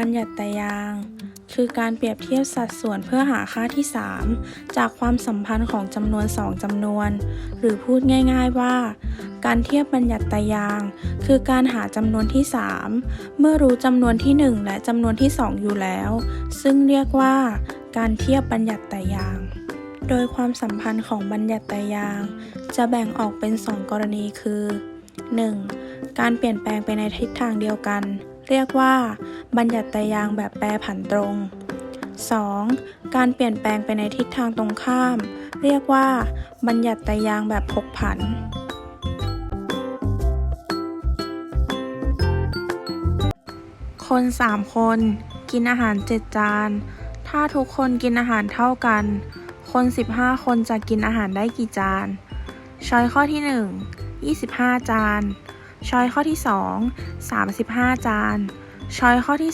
บัญญัติยาง คือการเปรียบเทียบสัดส่วนเพื่อหาค่าที่ 3 จากความสัมพันธ์ของจำนวน 2จำนวน หรือพูดง่าย ๆว่า การเทียบบัญญัติยาง คือการหาจำนวนที่ 3 เมื่อรู้จำนวนที่ 1 และจำนวนที่ 2 อยู่แล้ว ซึ่งเรียกว่า การเทียบบัญญัติยางโดยความสัมพันธ์ของบัญญัติยาง จะแบ่งออกเป็น 2 กรณีคือ 1. การเปลี่ยนแปลงไปในทิศทางเดียวกัน เรียกว่า บัญญัติยางแบบแปรผันตรง 2. การเปลี่ยนแปลงไปในทิศทางตรงข้าม เรียกว่า บัญญัติยางแบบผกผัน คน 3 คน กินอาหาร 7 จาน ถ้าทุกคนกินอาหารเท่ากัน คน 15 คนจะกินอาหารได้กี่จาน ช้อยข้อที่ 1 25 จาน ช้อยข้อที่ 2 35 จาน ช้อยข้อที่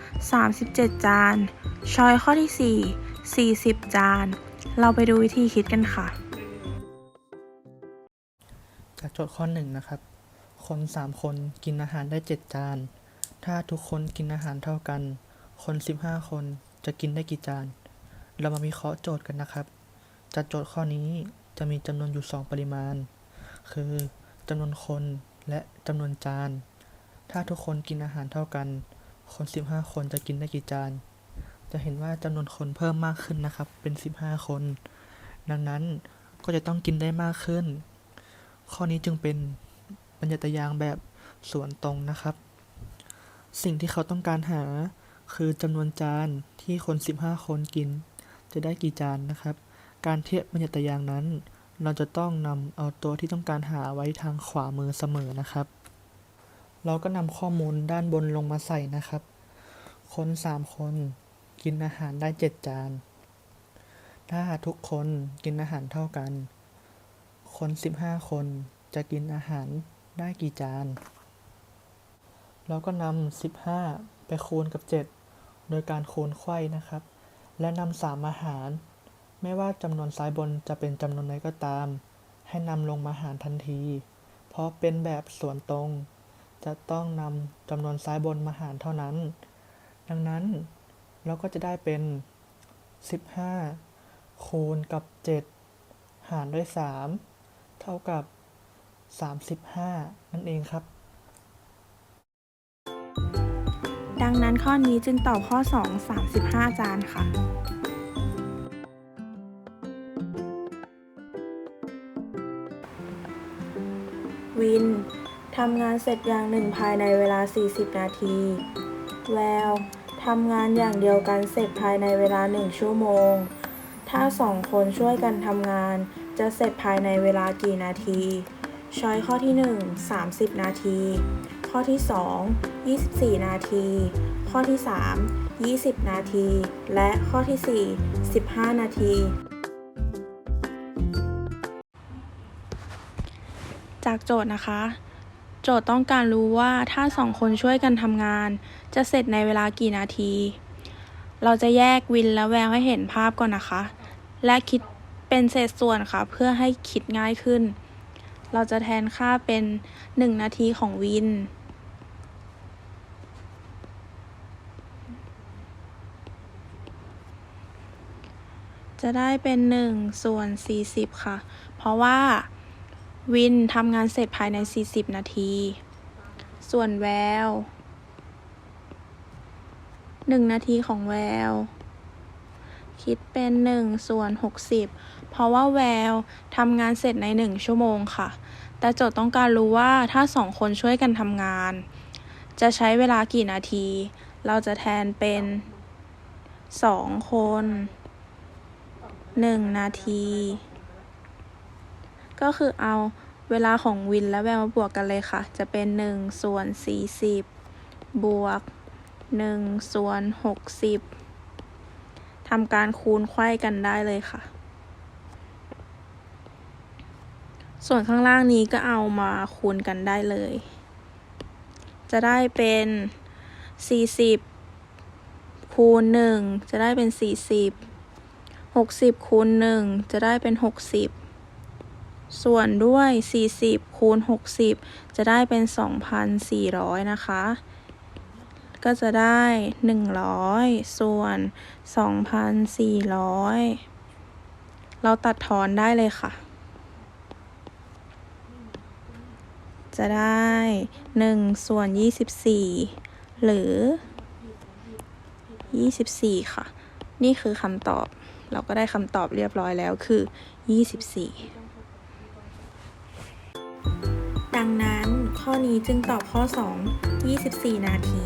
3 37 จาน ช้อยข้อที่ 4 40 จาน เราไปดูวิธีคิดกันค่ะ จากโจทย์ข้อหนึ่งนะครับ คนสามคนกินอาหารได้เจ็ดจาน ถ้าทุกคนกินอาหารเท่ากัน คนสิบห้าคนจะกินได้กี่จาน เรามาวิเคราะห์โจทย์กันนะครับ จากโจทย์ข้อนี้จะมีจำนวนอยู่สองปริมาณ คือจำนวนคนและจำนวนจาน ถ้าทุกคนกินอาหารเท่ากัน คนสิบห้าคนจะกินได้กี่จาน จะเห็นว่าจำนวนคนเพิ่มมากขึ้นนะครับ เป็นสิบห้าคน ดังนั้นก็จะต้องกินได้มากขึ้น ข้อนี้จึงเป็นบัญญัตยางแบบสวนตรงนะครับ สิ่งที่เขาต้องการหาคือจำนวนจานที่คน 15 คนกิน จะได้กี่จานนะครับ การเทียบบัญญัตยางนั้น เราจะต้องนำเอาตัวที่ต้องการหาไว้ทางขวามือเสมอนะครับ เราก็นำข้อมูลด้านบนลงมาใส่นะครับ คน3คนกินอาหารได้7จาน ถ้าทุกคนกินอาหารเท่ากัน คน15คนจะกินอาหารได้กี่จาน เราก็นำ15ไปคูณกับ7โดยการคูณไขว้นะครับ และนำสามมาหาร ไม่ว่าจำนวนซ้ายบนจะเป็นจำนวนใดก็ตาม ให้นำลงมาหารทันที เพราะเป็นแบบส่วนตรง จะต้องนำจำนวนซ้ายบนมาหารเท่านั้น ดังนั้นเราก็จะได้เป็น 15 คูณกับ 7 หารด้วย 3 เท่ากับ 35 นั่นเองครับ ดังนั้นข้อนี้จึงตอบข้อ 2 35 จานค่ะวิน ทำงานเสร็จอย่างหนึ่งภายในเวลา 40 นาที แววทำงานอย่างเดียวกันเสร็จภายในเวลา 1 ชั่วโมง ถ้าสองคนช่วยกันทำงาน จะเสร็จภายในเวลากี่นาที ช้อยข้อที่ 1 30 นาที ข้อที่ 2 24 นาที ข้อที่ 3 20 นาที และข้อที่ 4 15 นาทีจากโจทย์นะคะ โจทย์ต้องการรู้ว่าถ้าสองคนช่วยกันทำงาน จะเสร็จในเวลากี่นาที เราจะแยกวินและแววให้เห็นภาพก่อนนะคะ และคิดเป็นเศษส่วนค่ะ เพื่อให้คิดง่ายขึ้น เราจะแทนค่าเป็น 1 นาทีของวิน จะได้เป็น 1 ส่วน 40 ค่ะ เพราะว่า วินทำงานเสร็จภายใน 40 นาที ส่วนแวว 1 นาทีของแวว คิดเป็น 1 ส่วน 60 เพราะว่าแววทำงานเสร็จใน 1 ชั่วโมงค่ะ แต่โจทย์ต้องการรู้ว่าถ้า 2 คนช่วยกันทำงาน จะใช้เวลากี่นาที เราจะแทนเป็น 2 คน 1 นาที ก็คือเอาเวลาของวินและแววมาบวกกันเลยค่ะ จะเป็น 1 ส่วน 40 บวก 1 ส่วน 60ทำการคูณไขว้กันได้เลยค่ะ ส่วนข้างล่างนี้ก็เอามาคูณกันได้เลย จะได้เป็น 40 คูณ 1 จะได้เป็น 40 60 คูณ 1 จะได้เป็น 60 ส่วนด้วย 40 คูณ 60 จะได้เป็น 2,400 นะคะ ก็จะได้ 100 ส่วน 2,400 เราตัดทอนได้เลยค่ะ จะได้ 1 ส่วน 24 หรือ 24 ค่ะ นี่คือคำตอบ เราก็ได้คำตอบเรียบร้อยแล้วคือ 24 ดังนั้นข้อนี้จึงตอบข้อ 2 24 นาที